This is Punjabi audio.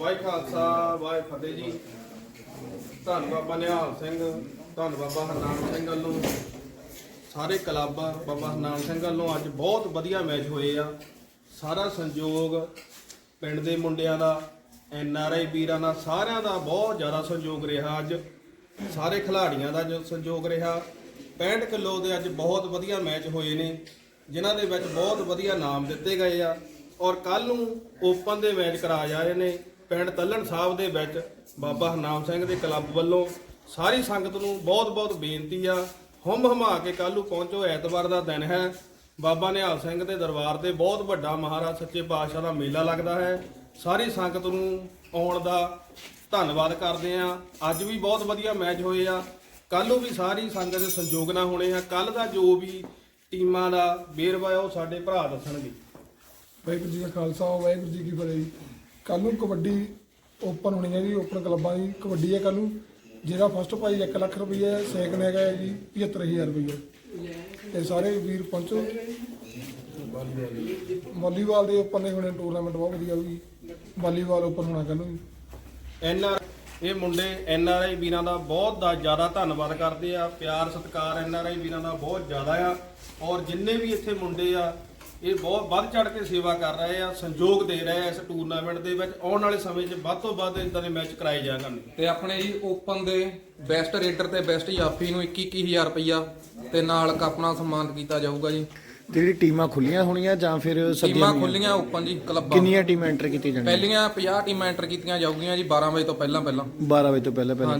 ਵਾਹਿ ਖਾਲਸਾ, ਵਾਹਿ ਫਤਿਹ ਜੀ। ਧੰਨ ਬਾਬਾ ਨਿਹਾਲ ਸਿੰਘ, ਧੰਨ ਬਾਬਾ ਹਰਨਾਮ ਸਿੰਘ ਵੱਲੋਂ ਸਾਰੇ ਕਲੱਬ ਬਾਬਾ ਹਰਨਾਮ ਸਿੰਘ ਵੱਲੋਂ ਅੱਜ ਬਹੁਤ ਵਧੀਆ ਮੈਚ ਹੋਏ ਆ। ਸਾਰਾ ਸੰਯੋਗ ਪਿੰਡ ਦੇ ਮੁੰਡਿਆਂ ਦਾ, ਐਨ ਆਰ ਆਈ ਵੀਰਾਂ ਦਾ, ਸਾਰਿਆਂ ਦਾ ਬਹੁਤ ਜ਼ਿਆਦਾ ਸੰਯੋਗ ਰਿਹਾ ਅੱਜ। ਸਾਰੇ ਖਿਡਾਰੀਆਂ ਦਾ ਜੋ ਸੰਯੋਗ ਰਿਹਾ। 65 ਕਿਲੋ ਦੇ ਅੱਜ ਬਹੁਤ ਵਧੀਆ ਮੈਚ ਹੋਏ ਨੇ, ਜਿਨ੍ਹਾਂ ਦੇ ਵਿੱਚ ਬਹੁਤ ਵਧੀਆ ਨਾਮ ਦਿੱਤੇ ਗਏ ਆ। ਔਰ ਕੱਲ ਨੂੰ ਓਪਨ ਦੇ ਮੈਚ ਕਰਾ ਜਾ ਰਹੇ ਨੇ। ਪਿੰਡ ਤੱਲਣ ਸਾਹਿਬ ਦੇ ਵਿੱਚ ਬਾਬਾ ਹਰਨਾਮ ਸਿੰਘ ਦੇ ਕਲੱਬ ਵੱਲੋਂ ਸਾਰੀ ਸੰਗਤ ਨੂੰ ਬਹੁਤ-ਬਹੁਤ ਬੇਨਤੀ ਆ, ਹਮ ਹਮਾ ਕੇ ਕੱਲ ਨੂੰ ਪਹੁੰਚੋ, ਐਤਵਾਰ ਦਾ ਦਿਨ ਹੈ। ਬਾਬਾ ਨਿਹਾਲ ਸਿੰਘ ਦੇ ਦਰਬਾਰ ਤੇ ਬਹੁਤ ਵੱਡਾ ਮਹਾਰਾਜ ਸੱਚੇ ਪਾਤਸ਼ਾਹ ਦਾ ਮੇਲਾ ਲੱਗਦਾ ਹੈ। ਸਾਰੀ ਸੰਗਤ ਨੂੰ ਆਉਣ ਦਾ ਧੰਨਵਾਦ ਕਰਦੇ ਆ ਅੱਜ ਵੀ ਬਹੁਤ ਵਧੀਆ ਮੈਚ ਹੋਏ ਆ। ਕੱਲ ਨੂੰ ਵੀ ਸਾਰੀ ਸੰਗਤ ਦੇ ਸੰਯੋਗ ਨਾਲ ਹੋਣੇ ਆ। ਕੱਲ ਦਾ ਜੋ ਵੀ ਟੀਮਾਂ ਦਾ ਵੇਰਵਾ ਹੈ, ਉਹ ਸਾਡੇ ਭਰਾ ਦੱਸਣਗੇ। ਵਾਹਿਗੁਰੂ ਜੀ ਦਾ ਖਾਲਸਾ, ਵਾਹਿਗੁਰੂ ਜੀ ਕੀ ਫਤਿਹ। ਕੱਲ ਨੂੰ ਕਬੱਡੀ ਓਪਨ ਹੋਣੀ ਹੈ ਜੀ ਓਪਨ ਕਲੱਬਾਂ ਦੀ ਕਬੱਡੀ ਹੈ ਕੱਲ ਨੂੰ। ਜਿਹੜਾ ਫਸਟ ਪ੍ਰਾਈਜ਼ 1 ਲੱਖ ਰੁਪਈਆ ਸੈਕਿੰਡ ਹੈਗਾ ਹੈ ਜੀ 75000 ਰੁਪਈਆ। ਤੇ ਸਾਰੇ ਵੀਰ ਪਹੁੰਚੋ। ਵਾਲੀਬਾਲ ਦੇ ਓਪਨ ਦੇ ਹੋਣੇ ਟੂਰਨਾਮੈਂਟ ਬਹੁਤ ਵਧੀਆ ਹੋਊਗੀ ਵਾਲੀਬਾਲ ਓਪਨ ਹੋਣਾ ਕੱਲ ਨੂੰ ਜੀ। ਐਨ ਆਰ ਇਹ ਮੁੰਡੇ ਐਨ ਆਰ ਆਈ ਵੀਰਾਂ ਦਾ ਬਹੁਤ ਜ਼ਿਆਦਾ ਧੰਨਵਾਦ ਕਰਦੇ ਆ। ਪਿਆਰ ਸਤਿਕਾਰ ਐਨ ਆਰ ਆਈ ਵੀਰਾਂ ਦਾ ਬਹੁਤ ਜ਼ਿਆਦਾ ਆ। ਔਰ ਜਿੰਨੇ ਵੀ ਇੱਥੇ ਮੁੰਡੇ ਆ ਇਹ ਬਹੁਤ ਵੱਧ ਚੜ ਕੇ ਸੇਵਾ ਕਰ ਰਹੇ ਆ ਸੰਯੋਗ ਦੇ ਰਹੇ ਆ ਇਸ ਟੂਰਨਾਮੈਂਟ ਦੇ ਵਿੱਚ ਆਉਣ ਵਾਲੇ ਸਮੇਂ 'ਚ ਵੱਧ ਤੋਂ ਵੱਧ ਇਦਾਂ ਦੇ ਮੈਚ ਕਰਾਏ ਜਾ ਕਰਨਗੇ ਤੇ ਆਪਣੇ ਜੀ ਓਪਨ ਦੇ ਬੈਸਟ ਰੇਡਰ ਤੇ ਬੈਸਟ ਜਾਫੀ ਨੂੰ 21000 ਰੁਪਈਆ ਤੇ ਨਾਲ ਕੱਪ ਨਾਲ ਸਨਮਾਨਿਤ ਕੀਤਾ ਜਾਊਗਾ ਜੀ। ਜਿਹੜੀ ਟੀਮਾਂ ਖੁੱਲੀਆਂ ਹੋਣੀਆਂ ਜਾਂ ਫਿਰ ਸੱਦੀਆਂ ਟੀਮਾਂ? ਖੁੱਲੀਆਂ ਓਪਨ ਜੀ ਕਲੱਬਾਂ ਕਿੰਨੀਆਂ ਟੀਮਾਂ ਐਂਟਰ ਕੀਤੀਆਂ ਜਾਣਗੀਆਂ? ਪਹਿਲੀਆਂ 50 ਟੀਮਾਂ ਐਂਟਰ ਕੀਤੀਆਂ ਜਾਊਗੀਆਂ ਜੀ 12 ਵਜੇ ਤੋਂ ਪਹਿਲਾਂ ਪਹਿਲਾਂ 12 ਵਜੇ ਤੋਂ ਪਹਿਲਾਂ ਪਹਿਲਾਂ